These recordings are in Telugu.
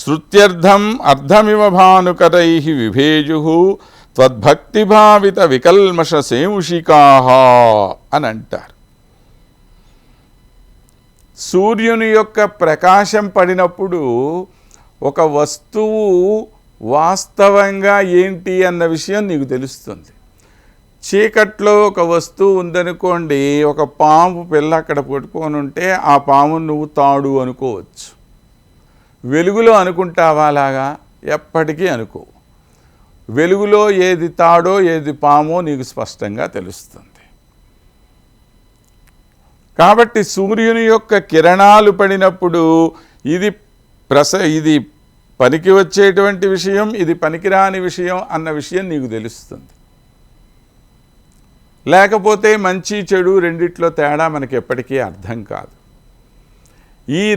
శృత్యర్థం అర్థమివ భానుకరై విభేజు త్వద్భక్తిభావిత వికల్మష సేముషికా అని అంటారు. సూర్యుని యొక్క ప్రకాశం పడినప్పుడు ఒక వస్తువు వాస్తవంగా ఏంటి అన్న విషయం నీకు తెలుస్తుంది. చీకట్లో ఒక వస్తువు ఉందనుకోండి ఒక పాము పిల్ల అక్కడ పట్టుకొని ఉంటే ఆ పాము నువ్వు తాడు అనుకోవచ్చు. వెలుగులో అనుకుంటావా అలాగా ఎప్పటికీ అనుకో. వెలుగులో ఏది తాడో ఏది పామో నీకు స్పష్టంగా తెలుస్తుంది. కాబట్టి సూర్యుని యొక్క కిరణాలు పడినప్పుడు ఇది ప్రస ఇది పనికి వచ్చేటువంటి విషయం ఇది పనికిరాని విషయం అన్న విషయం నీకు తెలుస్తుంది. లేకపోతే మంచి చెడు రెండిట్లో తేడా మనకి ఎప్పటికీ అర్థం కాదు. ఈ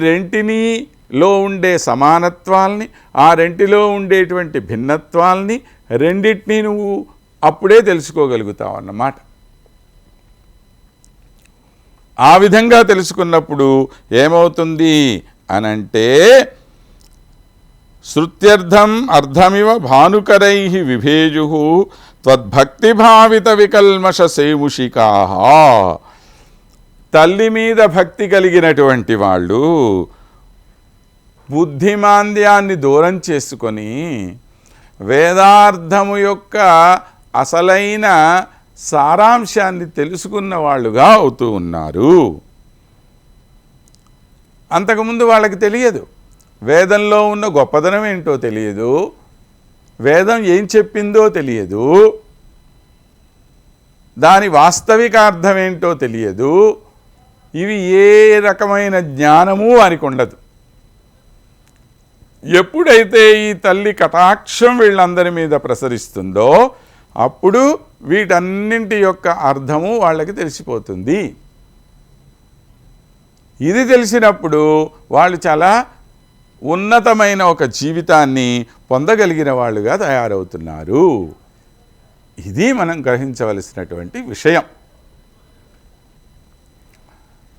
లో ఉండే సమానత్వాల్ని ఆ రెంటిలో ఉండేటువంటి భిన్నత్వాల్ని రెండింటినీ నువ్వు అప్పుడే తెలుసుకోగలుగుతావు అన్నమాట. ఆ విధంగా తెలుసుకున్నప్పుడు ఏమవుతుంది అనంటే శృత్యర్థం అర్థమివ భానుకరై విభేజు త్వద్భక్తిభావిత వికల్మష సేముషికా. తల్లి మీద భక్తి కలిగినటువంటి వాళ్ళు బుద్ధిమాంద్యాన్ని దూరం చేసుకొని వేదార్థము యొక్క అసలైన సారాంశాన్ని తెలుసుకున్న వాళ్ళుగా అవుతూ ఉన్నారు. అంతకుముందు వాళ్ళకి తెలియదు. వేదంలో ఉన్న గొప్పదనం ఏంటో తెలియదు. వేదం ఏం చెప్పిందో తెలియదు. దాని వాస్తవిక అర్థం ఏంటో తెలియదు. ఇవి ఏ రకమైన జ్ఞానము వారికి ఉండదు. ఎప్పుడైతే ఈ తల్లి కటాక్షం వీళ్ళందరి మీద ప్రసరిస్తుందో అప్పుడు వీటన్నింటి యొక్క అర్థము వాళ్ళకి తెలిసిపోతుంది. ఇది తెలిసినప్పుడు వాళ్ళు చాలా ఉన్నతమైన ఒక జీవితాన్ని పొందగలిగిన వాళ్ళుగా తయారవుతున్నారు. ఇది మనం గ్రహించవలసినటువంటి విషయం.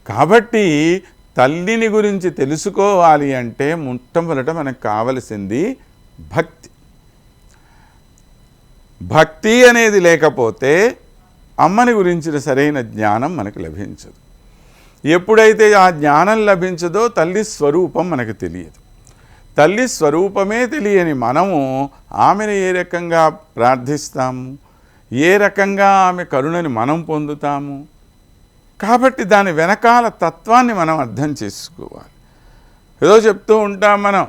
కాబట్టి తల్లిని గురించి తెలుసుకోవాలి అంటే మొట్టమొదట మనకు కావలసింది భక్తి. భక్తి అనేది లేకపోతే అమ్మని గురించిన సరైన జ్ఞానం మనకు లభించదు. ఎప్పుడైతే ఆ జ్ఞానం లభించదో తల్లి స్వరూపం మనకు తెలియదు. తల్లి స్వరూపమే తెలియని మనము ఆమెను ఏ రకంగా ప్రార్థిస్తాము? ఏ రకంగా ఆమె కరుణని మనం పొందుతాము? కాబట్టి దాని వెనకాల తత్వాన్ని మనం అర్థం చేసుకోవాలి. ఏదో చెప్తూ ఉంటాం మనం.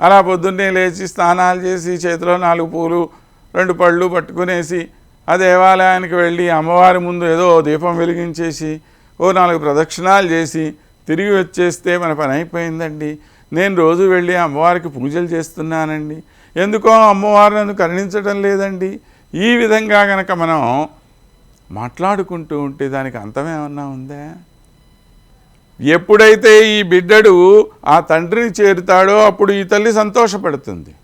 అలా పొద్దున్నే లేచి స్నానాలు చేసి చేతిలో నాలుగు పూలు రెండు పళ్ళు పట్టుకునేసి ఆ దేవాలయానికి వెళ్ళి అమ్మవారి ముందు ఏదో దీపం వెలిగించేసి ఓ నాలుగు ప్రదక్షిణాలు చేసి తిరిగి వచ్చేస్తే మన పని అయిపోయిందండి. నేను రోజు వెళ్ళి అమ్మవారికి పూజలు చేస్తున్నానండి. ఎందుకో అమ్మవారు నన్ను కరుణించడం లేదండి. ఈ విధంగా గనక మనం మాట్లాడుకుంటూ ఉంటే దానికి అంతమేమన్నా ఉందా? ఎప్పుడైతే ఈ బిడ్డడు ఆ తండ్రిని చేరుతాడో అప్పుడు ఈ తల్లి సంతోషపడుతుంది.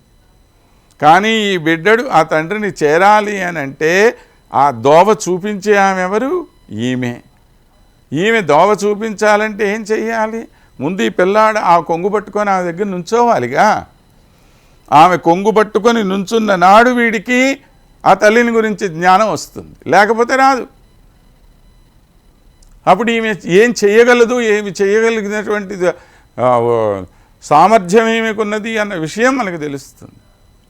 కానీ ఈ బిడ్డడు ఆ తండ్రిని చేరాలి అని అంటే ఆ దోవ చూపించే ఆమె ఎవరు? ఈమె. ఈమె దోవ చూపించాలంటే ఏం చెయ్యాలి? ముందు ఈ పిల్లాడు ఆ కొంగు పట్టుకొని ఆమె దగ్గర నుంచోవాలిగా. ఆమె కొంగు పట్టుకొని నుంచున్న నాడు వీడికి ఆ తల్లిని గురించి జ్ఞానం వస్తుంది. లేకపోతే రాదు. అప్పుడు ఈమె ఏం చేయగలదు ఏమి చేయగలిగినటువంటి సామర్థ్యం ఏమికున్నది అన్న విషయం మనకు తెలుస్తుంది.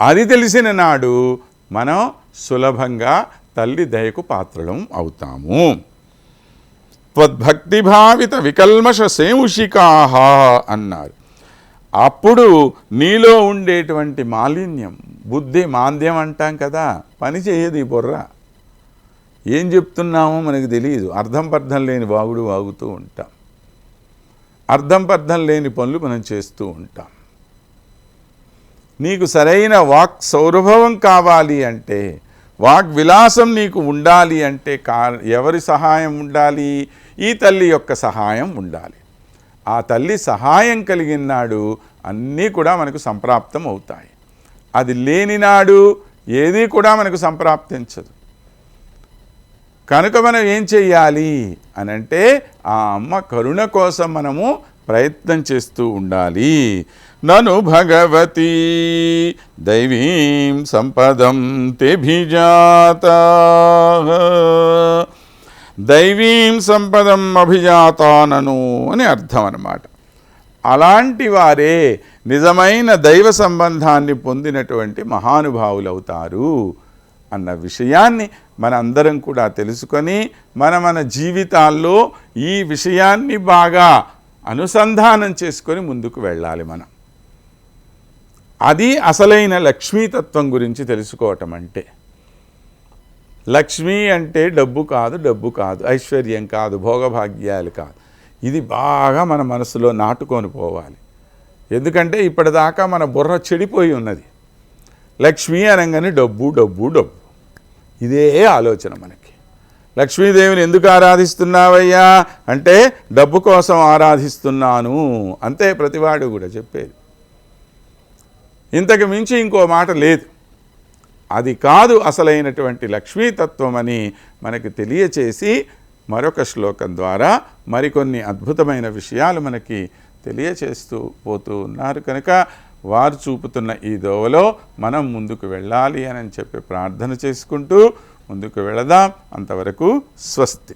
అది తెలిసిన నాడు మనం సులభంగా తల్లి దయకు పాత్రలం అవుతాము. త్వద్భక్తిభావిత వికల్మష సేముషికాహ అన్నారు. అప్పుడు నీలో ఉండేటువంటి మాలిన్యం బుద్ధి మాంద్యం అంటాం కదా పని చేయదు ఈ బుర్ర. ఏం చెప్తున్నామో మనకు తెలియదు. అర్థం పర్థం లేని వాగుడు వాగుతూ ఉంటాం. అర్థం పర్థం లేని పనులు మనం చేస్తూ ఉంటాం. నీకు సరైన వాక్ సౌరభవం కావాలి అంటే వాక్ విలాసం నీకు ఉండాలి అంటే కా ఎవరి సహాయం ఉండాలి? ఈ తల్లి యొక్క సహాయం ఉండాలి. ఆ తల్లి సహాయం కలిగినాడు అన్నీ కూడా మనకు సంప్రాప్తం అవుతాయి. అది లేనినాడు ఏదీ కూడా మనకు సంప్రాప్తించదు. కనుక మనం ఏం చెయ్యాలి అనంటే ఆ అమ్మ కరుణ కోసం మనము ప్రయత్నం చేస్తూ ఉండాలి. నను భగవతి దైవీం సంపదం తెభిజాత దైవీం సంపదం అభిజాతానను అని అర్థం అన్నమాట అలాంటి వారే నిజమైన దైవ సంబంధాన్ని పొందినటువంటి మహానుభావులు అవుతారు అన్న విషయాన్ని మనందరం కూడా తెలుసుకొని మన మన జీవితాల్లో ఈ విషయాన్ని బాగా అనుసంధానం చేసుకొని ముందుకు వెళ్ళాలి మనం. అది అసలైన లక్ష్మీతత్వం గురించి తెలుసుకోవటం అంటే. లక్ష్మి అంటే డబ్బు కాదు డబ్బు కాదు ఐశ్వర్యం కాదు భోగభాగ్యాలు కాదు. ఇది బాగా మన మనసులో నాటుకొని పోవాలి. ఎందుకంటే ఇప్పటిదాకా మన బుర్ర చెడిపోయి ఉన్నది. లక్ష్మి అనగానే డబ్బు డబ్బు డబ్బు. ఇదే ఆలోచన మనకి. లక్ష్మీదేవిని ఎందుకు ఆరాధిస్తున్నావయ్యా? అంటే డబ్బు కోసం ఆరాధిస్తున్నాను అంతే ప్రతివాడు కూడా చెప్పేది. ఇంతకు మించి ఇంకో మాట లేదు. అది కాదు అసలైనటువంటి లక్ష్మీతత్వం అని మనకు తెలియచేసి మరొక శ్లోకం ద్వారా మరికొన్ని అద్భుతమైన విషయాలు మనకి తెలియచేస్తూ పోతూ ఉన్నారు. కనుక వారు చూపుతున్న ఈ దోవలో మనం ముందుకు వెళ్ళాలి అని చెప్పి ప్రార్థన చేసుకుంటూ ముందుకు వెళదాం. అంతవరకు స్వస్తి.